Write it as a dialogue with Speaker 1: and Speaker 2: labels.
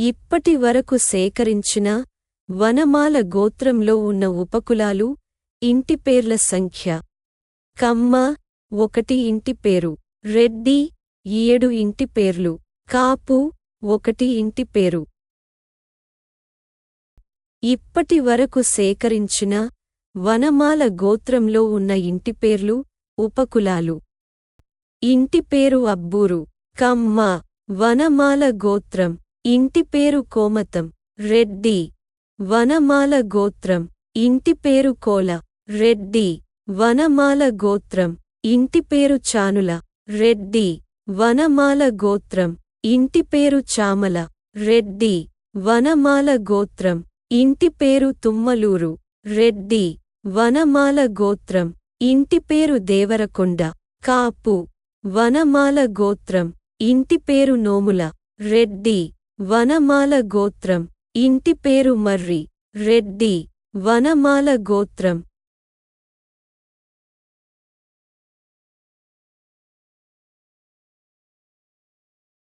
Speaker 1: ఇప్పటి వరకు సేకరించిన వనమాల గోత్రంలో ఉన్న ఉపకులాలు ఇంటి పేర్ల సంఖ్య. కమ్మ ఒకటి ఇంటి పేరు. రెడ్డి ఏడు ఇంటి పేర్లు. కాపు ఒకటి ఇంటి పేరు. ఇప్పటి వరకు సేకరించిన వనమాల గోత్రంలో ఉన్న ఇంటి పేర్లు ఉపకులాలు. ఇంటి పేరు అబ్బూరు. కమ్మ వనమాల గోత్రం. ఇంటి పేరు కోమతం రెడ్డి. వనమాల గోత్రం ఇంటి పేరు కోల రెడ్డి. వనమాల గోత్రం ఇంటి పేరు చానుల రెడ్డి. వనమాల గోత్రం ఇంటి పేరు చామల రెడ్డి. వనమాల గోత్రం ఇంటి పేరు తుమ్మలూరు రెడ్డి. వనమాల గోత్రం ఇంటి పేరు దేవరకొండ కాపు. వనమాల గోత్రం ఇంటి పేరు నోముల రెడ్డి. వనమాల గోత్రం. ఇంటి పేరు మర్రి. రెడ్డి. వనమాల గోత్రం.